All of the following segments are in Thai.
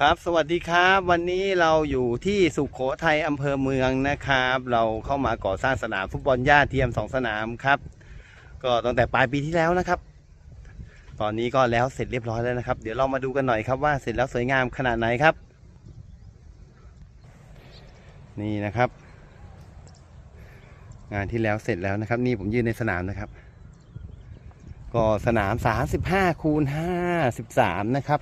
ครับสวัสดีครับวันนี้เราอยู่ที่สุขโขทัยอำเภอเมืองนะครับ เราเข้ามาก่อสร้างสนามฟุตบอลหญ้าเทียมสองสนามครับ ก็ตั้งแต่ปลายปีที่แล้วนะครับ ตอนนี้ก็แล้วเสร็จเรียบร้อยแล้วนะครับ เดี๋ยวเรามาดูกันหน่อยครับว่าเสร็จแล้วสวยงามขนาดไหนครับ นี่นะครับ งานที่แล้วเสร็จแล้วนะครับ นี่ผมยืนในสนามนะครับ ก็สนาม 35คูณ53 นะครับ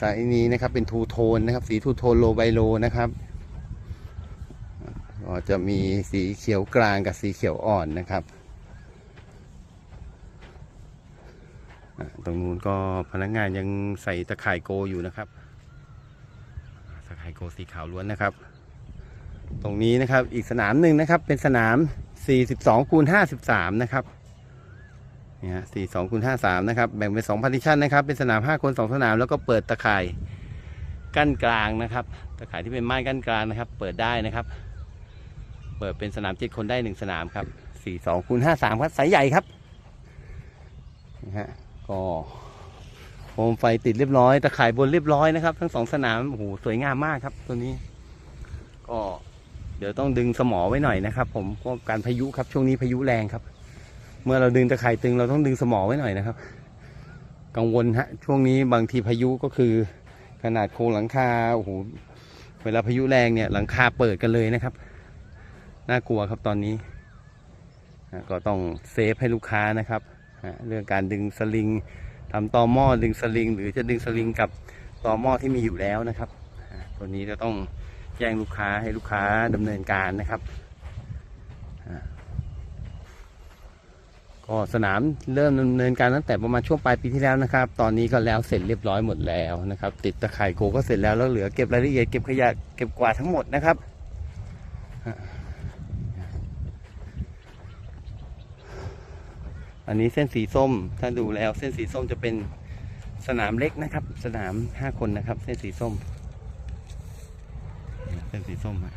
สายนี้นะครับเป็นทูโทนนะครับ สีทูโทนโลไบโลนะครับก็จะมีสีเขียวกลางกับสีเขียวอ่อนนะครับตรงนู้นก็พนักงานยังใส่ตะข่ายโกอยู่นะครับตะข่ายโกสีขาวล้วนนะครับ ตรงนี้นะครับอีกสนามหนึ่งนะครับเป็นสนาม 42คูณ53 นะครับ นี่ฮะสี่สองคูณห้าสามนะครับ แบ่งเป็นสองพาร์ติชันนะครับ เป็นสนามห้าคนสองสนาม แล้วก็เปิดตะข่ายกั้นกลางนะครับ ตะข่ายที่เป็นไม้กั้นกลางนะครับ เปิดได้นะครับ เปิดเป็นสนามเจ็ดคนได้หนึ่งสนามครับสี่สองคูณห้าสามครับสายใหญ่ครับนะฮะก็โคมไฟติดเรียบร้อย ตะข่ายบนเรียบร้อยนะครับ ทั้งสองสนามโอ้โหสวยงามมากครับ ตัวนี้ ก็เดี๋ยวต้องดึงสมอไว้หน่อยนะครับ ผมก็การพายุครับช่วงนี้พายุแรงครับ มื่อเราดึงตะข่ายตึงเราต้องดึงสมอไว้หน่อยนะครับ กังวลฮะช่วงนี้บางทีพายุก็คือขนาดโครงหลังคาโอ้โหเวลาพายุแรงเนี่ยหลังคาเปิดกันเลยนะครับน่ากลัวครับตอนนี้ก็ต้องเซฟให้ลูกค้านะครับเรื่องการดึงสลิงทำตอหม้อดึงสลิง หรือจะดึงสลิงกับตอหม้อที่มีอยู่แล้วนะครับตัวนี้จะต้องแจ้งลูกค้าให้ลูกค้าดำเนินการนะครับ ก็สนามเริ่มดำเนินการตั้งแต่ประมาณช่วงปลายปีที่แล้วนะครับ ตอนนี้ก็แล้วเสร็จเรียบร้อยหมดแล้วนะครับ ติดตะข่ายโกก็เสร็จแล้วแล้วเหลือเก็บรายละเอียดเก็บขยะเก็บกวาดทั้งหมดนะครับอันนี้เส้นสีส้มถ้าดูแล้วเส้นสีส้มจะเป็นสนามเล็กนะครับ สนามห้าคนนะครับ เส้นสีส้ม เส้นสีส้มฮะ อ่า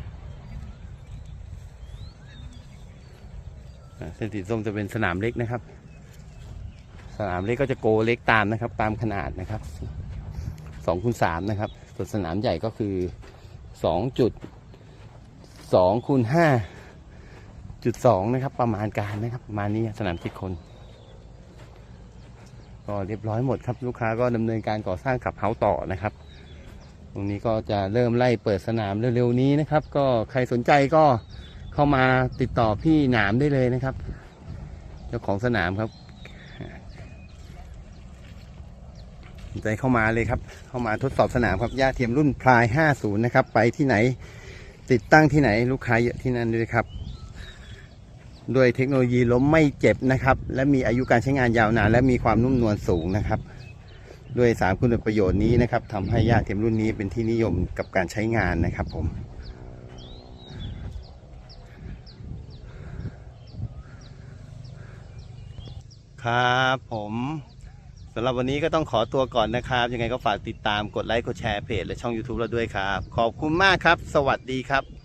เส้นสีส้มจะเป็นสนามเล็กนะครับ สนามเล็กก็จะโกเล็กตามนะครับ ตามขนาดนะครับสองคูณสามนะครับ ส่วนสนามใหญ่ก็คือสองจุดสองคูณห้าจุดสองนะครับ ประมาณการนะครับประมาณนี้สนามเจ็ดคน ก็เรียบร้อยหมดครับ ลูกค้าก็ดำเนินการก่อสร้างขับเฮาต่อนะครับ ตรงนี้ก็จะเริ่มไล่เปิดสนามเร็วๆนี้นะครับ ก็ใครสนใจก็ เข้ามาติดต่อพี่หนามได้เลยนะครับ เจ้าของสนามครับสนใจเข้ามาเลยครับ เข้ามาทดสอบสนามครับย่าเทียมรุ่นพลาย 50 นะครับ ไปที่ไหนติดตั้งที่ไหนลูกค้าเยอะที่นั่นด้วยครับ ด้วยเทคโนโลยีล้มไม่เจ็บนะครับ และมีอายุการใช้งานยาวนาน และมีความนุ่มนวลสูงนะครับ ด้วยสามคุณประโยชน์นี้นะครับทำให้ย่าเทียมรุ่นนี้เป็นที่นิยมกับการใช้งานนะครับผม ครับผมสำหรับวันนี้ก็ต้องขอตัวก่อนนะครับ ยังไงก็ฝากติดตามกดไลค์กดแชร์เพจและช่อง YouTube เราด้วยครับ ขอบคุณมากครับ สวัสดีครับ